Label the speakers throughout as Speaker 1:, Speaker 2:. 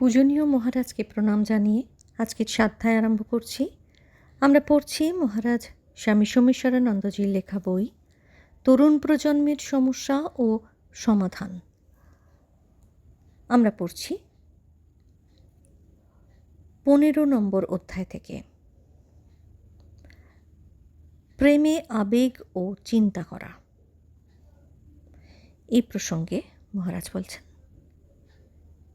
Speaker 1: পূজনীয় মহারাজকে প্রণাম জানিয়ে আজকের সাধ্যায় আরম্ভ করছি। আমরা পড়ছি মহারাজ স্বামী সোমেশ্বরানন্দজির লেখা বই, তরুণ প্রজন্মের সমস্যা ও সমাধান। আমরা পড়ছি পনেরো নম্বর অধ্যায় থেকে। প্রেমে আবেগ ও চিন্তা করা। এই প্রসঙ্গে মহারাজ বলছেন,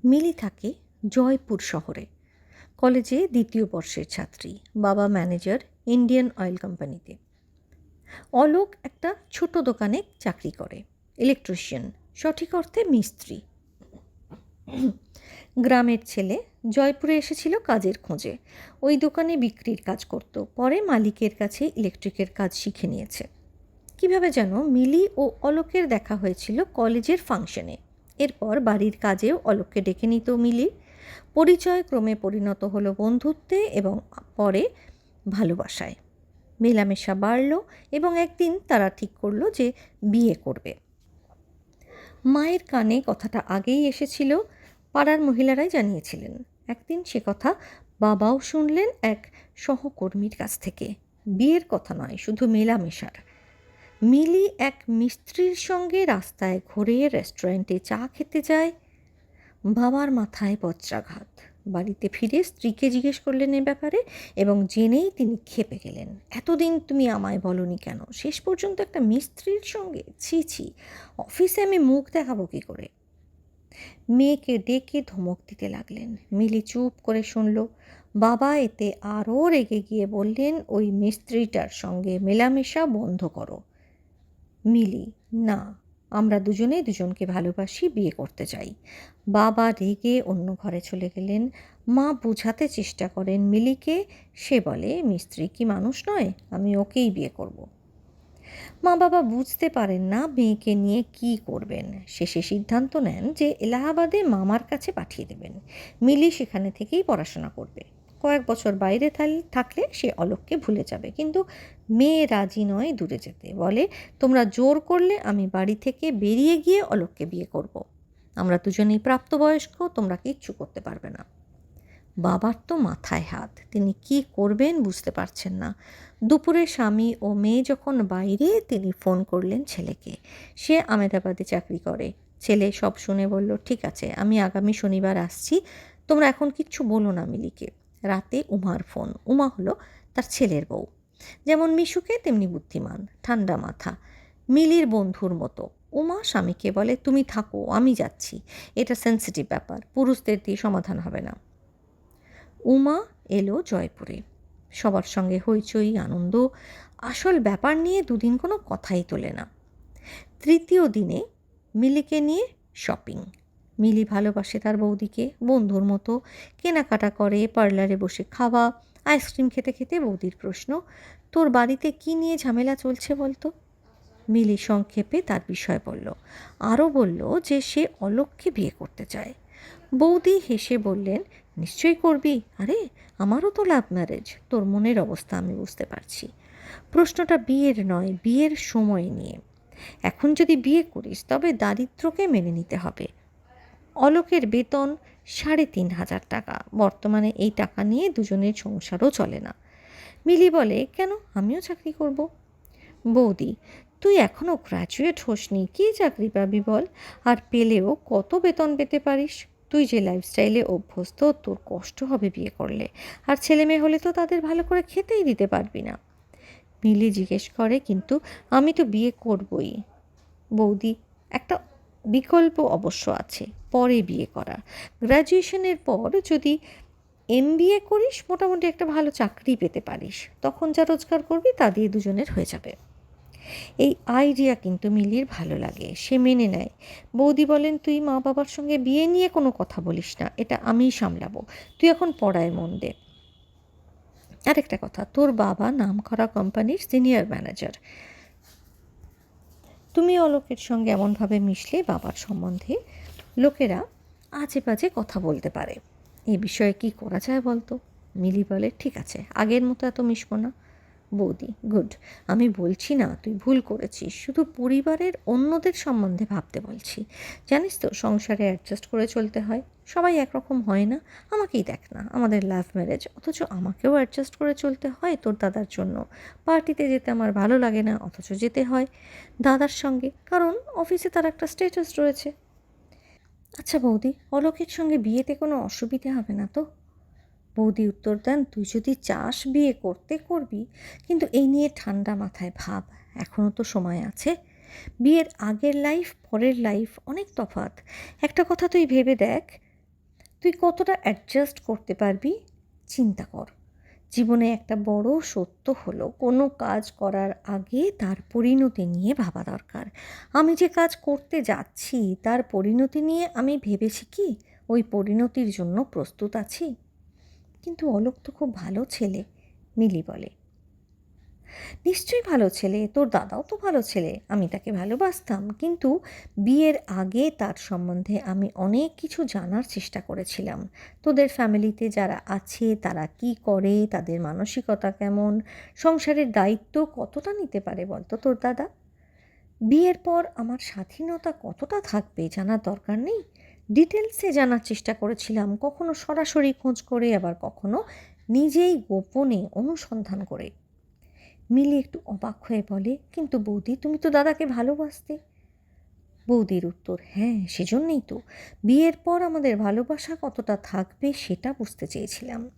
Speaker 1: মিলি থাকে জয়পুর শহরে। কলেজে দ্বিতীয় বর্ষের ছাত্রী, বাবা ম্যানেজার ইন্ডিয়ান অয়েল কোম্পানিতে। অলোক একটা ছোট দোকানে চাকরি করে। ইলেকট্রিশিয়ান, সঠিক অর্থে মিস্ত্রি। গ্রামের ছেলে জয়পুরে এসেছিল কাজের খোঁজে। ওই দোকানে বিক্রির কাজ করত, পরে মালিকের কাছে ইলেকট্রিকের কাজ শিখে নিয়েছে। কীভাবে যেন মিলি ও অলোকের দেখা হয়েছিল কলেজের ফাংশনে। এরপর বাড়ির কাজেও অলোককে ডেকে নিত মিলি। পরিচয় ক্রমে পরিণত হলো বন্ধুত্বে এবং পরে ভালোবাসায়। মেলামেশা বাড়ল এবং একদিন তারা ঠিক করল যে বিয়ে করবে। মায়ের কানে কথাটা আগেই এসেছিল, পাড়ার মহিলারাই জানিয়েছিলেন। একদিন সে কথা বাবাও শুনলেন এক সহকর্মীর কাছ থেকে। বিয়ের কথা নয়, শুধু মেলামেশার। মিলি এক মিস্ত্রির সঙ্গে রাস্তায় ঘুরে রেস্টুরেন্টে চা খেতে যায়। বাবার মাথায় বজ্রাঘাত। বাড়িতে ফিরে স্ত্রীকে জিজ্ঞেস করলেন এ ব্যাপারে এবং জেনেই তিনি খেপে গেলেন। এতদিন তুমি আমায় বলনি কেন? শেষ পর্যন্ত একটা মিস্ত্রির সঙ্গে? ছি ছি, অফিসে আমি মুখ দেখাবো কী করে? মেয়েকে ডেকে ধমক দিতে লাগলেন। মিলি চুপ করে শুনল। বাবা এতে আরও রেগে গিয়ে বললেন, ওই মিস্ত্রিটার সঙ্গে মেলামেশা বন্ধ করো। মিলি, না। আমরা দুজনেই দুজনকে ভালোবাসি, বিয়ে করতে চাই। বাবা রেগে অন্য ঘরে চলে গেলেন। মা বোঝাতে চেষ্টা করেন, মিলিকে সে বলে, মিস্ত্রি কি মানুষ নয়, আমি ওকেই বিয়ে করব। মা বাবা বুঝতে পারেন না মেয়েকে নিয়ে কি করবেন। শেষে সিদ্ধান্ত নেন যে এলাহাবাদে মামার কাছে পাঠিয়ে দেবেন। মিলি সেখানে থেকেই পড়াশোনা করবে। কয়েক বছর বাইরে থাকলে সে অলোককে ভুলে যাবে, কিন্তু মেয়ে রাজি নয় দূরে যেতে। বলে, তোমরা জোর করলে আমি বাড়ি থেকে বেরিয়ে গিয়ে অলোককে বিয়ে করব। আমরা দুজনেই প্রাপ্তবয়স্ক, তোমরা কিচ্ছু করতে পারবে না। বাবার তো মাথায় হাত, তিনি কি করবেন বুঝতে পারছেন না। দুপুরে স্বামী ও মেয়ে যখন বাইরে, তিনি ফোন করলেন ছেলেকে। সে আমেদাবাদে চাকরি করে। ছেলে সব শুনে বলল, ঠিক আছে, আমি আগামী শনিবার আসছি। তোমরা এখন কিচ্ছু বলো না মিলিকে। রাতে উমার ফোন। উমা হলো তার ছেলের বউ। যেমন মিশুকে, তেমনি বুদ্ধিমান, ঠান্ডা মাথা, মিলির বন্ধুর মতো। উমা স্বামীকে বলে, তুমি থাকো, আমি যাচ্ছি। এটা সেন্সিটিভ ব্যাপার, পুরুষদের দিয়ে সমাধান হবে না। উমা এলো জয়পুরে। সবার সঙ্গে হইচই, আনন্দ, আসল ব্যাপার নিয়ে দুদিন কোনো কথাই তোলে না। তৃতীয় দিনে মিলিকে নিয়ে শপিং মিলি ভালোবাসে তার বৌদিকে, বন্ধুর মতো, কেনাকাটা করে পার্লারে বসে খাওয়া আইসক্রিম খেতে খেতে বৌদির প্রশ্ন, তোর বাড়িতে কি নিয়ে ঝামেলা চলছে বলতো? মিলি সংক্ষেপে তার বিষয় বলল, আরও বলল যে সে অলোককে বিয়ে করতে চায়। বৌদি হেসে বললেন, নিশ্চয়ই করবি। আরে, আমারও তো লাভ ম্যারেজ। তোর মনের অবস্থা আমি বুঝতে পারছি। প্রশ্নটা বিয়ের নয়, বিয়ের সময় নিয়ে। এখন যদি বিয়ে করিস, তবে দারিদ্রকে মেনে নিতে হবে। অলোকের বেতন সাড়ে তিন হাজার টাকা। বর্তমানে এই টাকা নিয়ে দুজনের সংসারও চলে না। মিলি বলে, কেন? আমিও চাকরি করব। বৌদি, তুই এখনও গ্র্যাজুয়েট হোসনি, কী চাকরি পাবি বল? আর পেলেও কত বেতন পেতে পারিস? তুই যে লাইফস্টাইলে অভ্যস্ত, তোর কষ্ট হবে বিয়ে করলে। আর ছেলে মেয়ে হলে তো তাদের ভালো করে খেতেই দিতে পারবি না। মিলি জিজ্ঞেস করে, কিন্তু আমি তো বিয়ে করবই। বৌদি, একটা বিকল্প অবশ্য আছে। পরে বিয়ে করা। গ্র্যাজুয়েশনের পর যদি এম বিএ করিস, মোটামুটি একটা ভালো চাকরি পেতে পারিস। তখন যা রোজগার করবি তা দিয়ে দুজনের হয়ে যাবে। এই আইডিয়া কিন্তু মিলির ভালো লাগে। সে মেনে নেয়। বৌদি বলেন, তুই মা বাবার সঙ্গে বিয়ে নিয়ে কোনো কথা বলিস না। এটা আমিই সামলাবো। তুই এখন পড়ায় মন দে। আরেকটা কথা, তোর বাবা নাম করা কোম্পানির সিনিয়র ম্যানেজার তুমি অলোকের সঙ্গে এমনভাবে মিশলে বাবার সম্বন্ধে লোকেরা আজে বাজে কথা বলতে পারে। এ বিষয়ে কি করা যায় বলতো? মিলি বলে, ঠিক আছে, আগের মতো এত মিশবো না। বৌদি, গুড, আমি বলছি না, তুই ভুল করেছিস। শুধু পরিবারের অন্যদের সম্বন্ধে ভাবতে বলছি। জানিস তো, সংসারে অ্যাডজাস্ট করে চলতে হয়। সবাই একরকম হয় না। আমাকেই দেখ না, আমাদের লাভ ম্যারেজ অথচ আমাকেও অ্যাডজাস্ট করে চলতে হয় তোর দাদার জন্য। পার্টিতে যেতে আমার ভালো লাগে না, অথচ যেতে হয় দাদার সঙ্গে। কারণ অফিসে তার একটা স্ট্যাটাস রয়েছে। আচ্ছা বৌদি অলোকের সঙ্গে বিয়েতে কোনো অসুবিধে হবে না তো? বৌদি উত্তর দেন, তুই যদি চাস বিয়ে করতে করবি, কিন্তু এই নিয়ে ঠান্ডা মাথায় ভাব এখনও তো সময় আছে। বিয়ের আগের লাইফ, পরের লাইফ, অনেক তফাৎ। একটা কথা তুই ভেবে দেখ, তুই কতটা অ্যাডজাস্ট করতে পারবি? চিন্তা কর। জীবনে একটা বড় সত্য হলো, কোনো কাজ করার আগে তার পরিণতি নিয়ে ভাবা দরকার। আমি যে কাজ করতে যাচ্ছি, তার পরিণতি নিয়ে আমি ভেবেছি কি? ওই পরিণতির জন্য প্রস্তুত আছি? কিন্তু অলোক তো খুব ভালো ছেলে, মিলি বলে। নিশ্চয়ই ভালো ছেলে, তোর দাদাও তো ভালো ছেলে, আমি তাকে ভালোবাসতাম। কিন্তু বিয়ের আগে তার সম্বন্ধে আমি অনেক কিছু জানার চেষ্টা করেছিলাম। তোদের ফ্যামিলিতে যারা আছে, তারা কি করে, তাদের মানসিকতা কেমন, সংসারের দায়িত্ব কতটা নিতে পারে বলতো তোর দাদা? বিয়ের পর আমার স্বাধীনতা কতটা থাকবে জানার দরকার নেই। ডিটেলসে জানার চেষ্টা করেছিলাম, কখনো সরাসরি খোঁজ করে, আবার কখনো নিজেই গোপনে অনুসন্ধান করে। মিলি একটু অবাক হয়ে বলে, কিন্তু বৌদি, তুমি তো দাদাকে ভালোবাসতে? বৌদির উত্তর হ্যাঁ সেজন্যই তো। বিয়ের পর আমাদের ভালোবাসা কতটা থাকবে সেটা বুঝতে চেয়েছিলাম।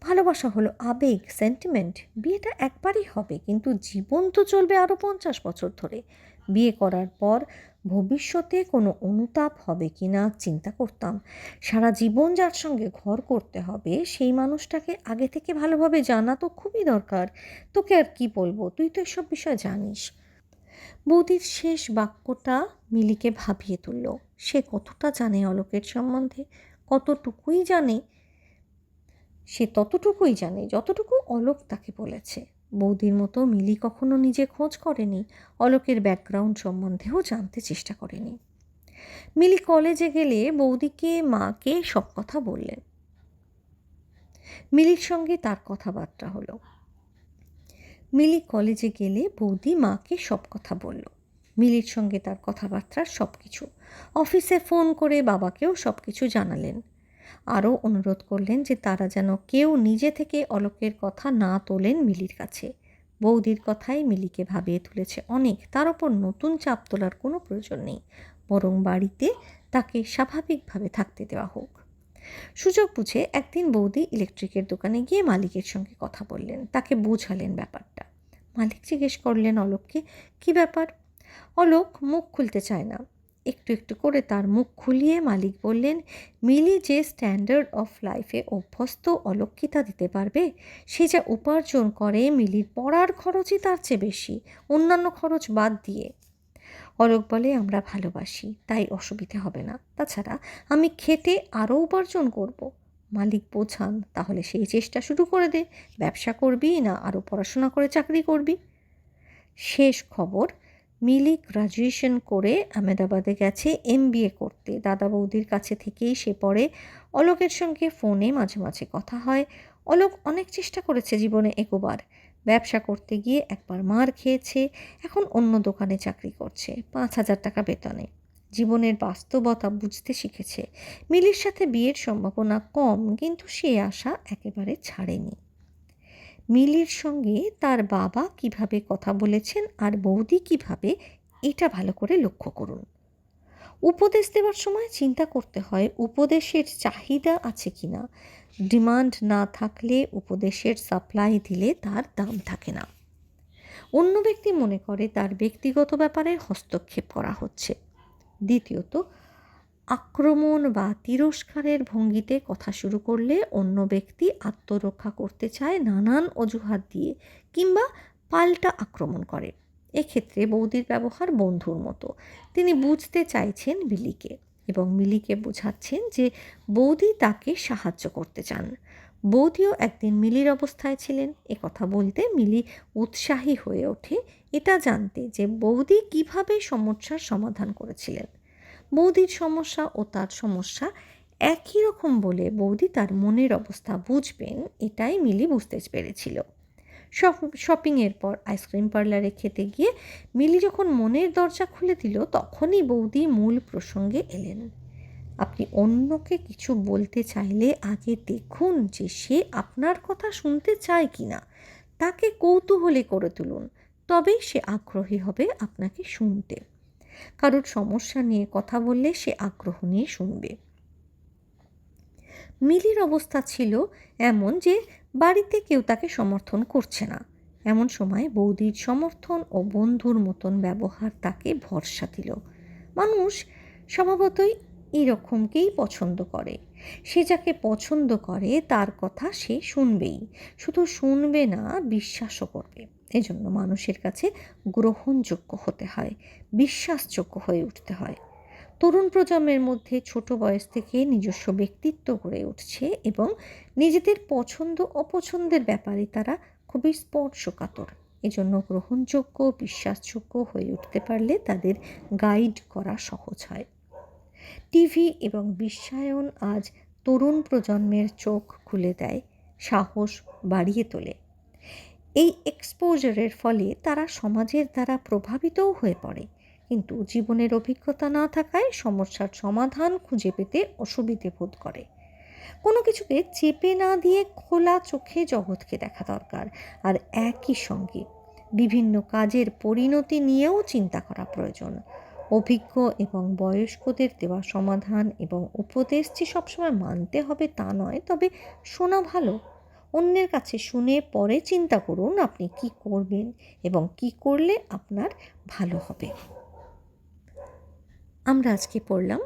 Speaker 1: ভালোবাসা হলো আবেগ সেন্টিমেন্ট বিয়েটা একবারই হবে, কিন্তু জীবন তো চলবে আরও পঞ্চাশ বছর ধরে। বিয়ে করার পর ভবিষ্যতে কোনো অনুতাপ হবে কি না চিন্তা করতাম। সারা জীবন যার সঙ্গে ঘর করতে হবে, সেই মানুষটাকে আগে থেকে ভালোভাবে জানা তো খুবই দরকার। তোকে আর কি বলব? তুই তো এসব বিষয় জানিস। বৌদির শেষ বাক্যটা মিলিকে ভাবিয়ে তুলল। সে কতটা জানে অলোকের সম্বন্ধে? কতটুকুই জানে? সে ততটুকুই জানে, যতটুকু অলোক তাকে বলেছে। বৌদির মতো মিলি কখনো নিজে খোঁজ করেনি, অলোকের ব্যাকগ্রাউন্ড সম্বন্ধেও জানতে চেষ্টা করেনি। মিলি কলেজে গেলে বৌদিকে, মাকে সব কথা বললেন। মিলির সঙ্গে তার কথাবার্তা হলো। মিলি কলেজে গেলে বৌদি মাকে সব কথা বলল। মিলির সঙ্গে তার কথাবার্তার সব কিছু অফিসে ফোন করে বাবাকেও সব কিছু জানালেন। আরও অনুরোধ করলেন যে তারা যেন কেউ নিজে থেকে অলোকের কথা না তোলেন মিলির কাছে। বৌদির কথাই মিলিকে ভাবিয়ে তুলেছে অনেক, তার ওপর নতুন চাপ তোলার কোনো প্রয়োজন নেই। বরং বাড়িতে তাকে স্বাভাবিকভাবে থাকতে দেওয়া হোক। সুযোগ বুঝে একদিন বৌদি ইলেকট্রিকের দোকানে গিয়ে মালিকের সঙ্গে কথা বললেন। তাকে বোঝালেন ব্যাপারটা। মালিক জিজ্ঞেস করলেন অলোককে কি ব্যাপার? অলোক মুখ খুলতে চায় না। একটু একটু করে তার মুখ খুলিয়ে মালিক বললেন, মিলি যে স্ট্যান্ডার্ড অফ লাইফে অভ্যস্ত, অলক্ষিতা দিতে পারবে, সে যা উপার্জন করে মিলির পড়ার খরচই তার চেয়ে বেশি, অন্যান্য খরচ বাদ দিয়ে। অলোক বলে, আমরা ভালোবাসি, তাই অসুবিধে হবে না। তাছাড়া আমি খেটে আরও উপার্জন করব। মালিক বোঝান, তাহলে সেই চেষ্টা শুরু করে দে। ব্যবসা করবি না আরও পড়াশোনা করে চাকরি করবি? শেষ খবর মিলি গ্রাজুয়েশন করে আহমেদাবাদে গেছে এম করতে। দাদা বৌদির কাছে থেকেই সে পড়ে অলোকের সঙ্গে ফোনে মাঝে মাঝে কথা হয়। অলোক অনেক চেষ্টা করেছে জীবনে একবার ব্যবসা করতে গিয়ে একবার মার খেয়েছে, এখন অন্য দোকানে চাকরি করছে, পাঁচ হাজার টাকা বেতনে। জীবনের বাস্তবতা বুঝতে শিখেছে। মিলির সাথে বিয়ের সম্ভাবনা কম, কিন্তু সে আশা একেবারে ছাড়েনি। মিলির সঙ্গে তার বাবা কীভাবে কথা বলেছেন আর বৌদি কীভাবে, এটা ভালো করে লক্ষ্য করুন। উপদেশ দেওয়ার সময় চিন্তা করতে হয়, উপদেশের চাহিদা আছে কি না? ডিমান্ড না থাকলে উপদেশের সাপ্লাই দিলে তার দাম থাকে না। অন্য ব্যক্তি মনে করে তার ব্যক্তিগত ব্যাপারে হস্তক্ষেপ করা হচ্ছে। দ্বিতীয়ত আক্রমণ বা তিরস্কারের ভঙ্গিতে কথা শুরু করলে অন্য ব্যক্তি আত্মরক্ষা করতে চায় নানান অজুহাত দিয়ে কিংবা পাল্টা আক্রমণ করে। এক্ষেত্রে বৌদির ব্যবহার বন্ধুর মতো। তিনি বুঝতে চাইছেন মিলিকে এবং মিলিকে বোঝাচ্ছেন যে বৌদি তাকে সাহায্য করতে চান। বৌদিও একদিন মিলির অবস্থায় ছিলেন। এ কথা বলতে মিলি উৎসাহী হয়ে ওঠে। এটা জানতে যে বৌদি কীভাবে সমস্যার সমাধান করেছিলেন। বৌদির সমস্যা ও তার সমস্যা একই রকম বলে বৌদি তার মনের অবস্থা বুঝবেন, এটাই মিলি বুঝতে পেরেছিল। শপিংয়ের পর আইসক্রিম পার্লারে খেতে গিয়ে মিলি যখন মনের দরজা খুলে দিল, তখনই বৌদি মূল প্রসঙ্গে এলেন। আপনি অন্যকে কিছু বলতে চাইলে আগে দেখুন যে সে আপনার কথা শুনতে চায় কি না। তাকে কৌতূহলী করে তুলুন, তবেই সে আগ্রহী হবে আপনাকে শুনতে। কারোর সমস্যা নিয়ে কথা বললে সে আগ্রহ নিয়ে শুনবে। মিলির অবস্থা ছিল এমন যে বাড়িতে কেউ তাকে সমর্থন করছে না। এমন সময় বৌদির সমর্থন ও বন্ধুর মতন ব্যবহার তাকে ভরসা দিল। মানুষ স্বভাবতই এরকমকেই পছন্দ করে। সে যাকে পছন্দ করে তার কথা সে শুনবেই। শুধু শুনবে না, বিশ্বাসও করবে। এজন্য মানুষের কাছে গ্রহণযোগ্য হতে হয়, বিশ্বাসযোগ্য হয়ে উঠতে হয়। তরুণ প্রজন্মের মধ্যে ছোট বয়স থেকে নিজস্ব ব্যক্তিত্ব গড়ে উঠছে এবং নিজেদের পছন্দ অপছন্দের ব্যাপারে তারা খুবই স্পর্শকাতর। এজন্য গ্রহণযোগ্য, বিশ্বাসযোগ্য হয়ে উঠতে পারলে তাদের গাইড করা সহজ হয়। টিভি এবং বিশ্বায়ন আজ তরুণ প্রজন্মের চোখ খুলে দেয়, সাহস বাড়িয়ে তোলে। এই এক্সপোজারের ফলে তারা সমাজের দ্বারা প্রভাবিতও হয়ে পড়ে। কিন্তু জীবনের অভিজ্ঞতা না থাকায় সমস্যার সমাধান খুঁজে পেতে অসুবিধে বোধ করে। কোনো কিছুকে চেপে না দিয়ে খোলা চোখে জগৎকে দেখা দরকার, আর একই সঙ্গে বিভিন্ন কাজের পরিণতি নিয়েও চিন্তা করা প্রয়োজন। অভিজ্ঞ এবং বয়স্কদের দেওয়া সমাধান এবং উপদেশ যে সবসময় মানতে হবে তা নয়, তবে শোনা ভালো। অন্যের কাছে শুনে পরে চিন্তা করুন আপনি কি করবেন এবং কি করলে আপনার ভালো হবে। আমরা আজকে পড়লাম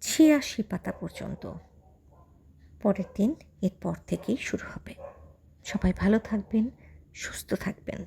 Speaker 1: ছিয়াশি পাতা পর্যন্ত। পরের দিন এরপর থেকেই শুরু হবে। সবাই ভালো থাকবেন, সুস্থ থাকবেন।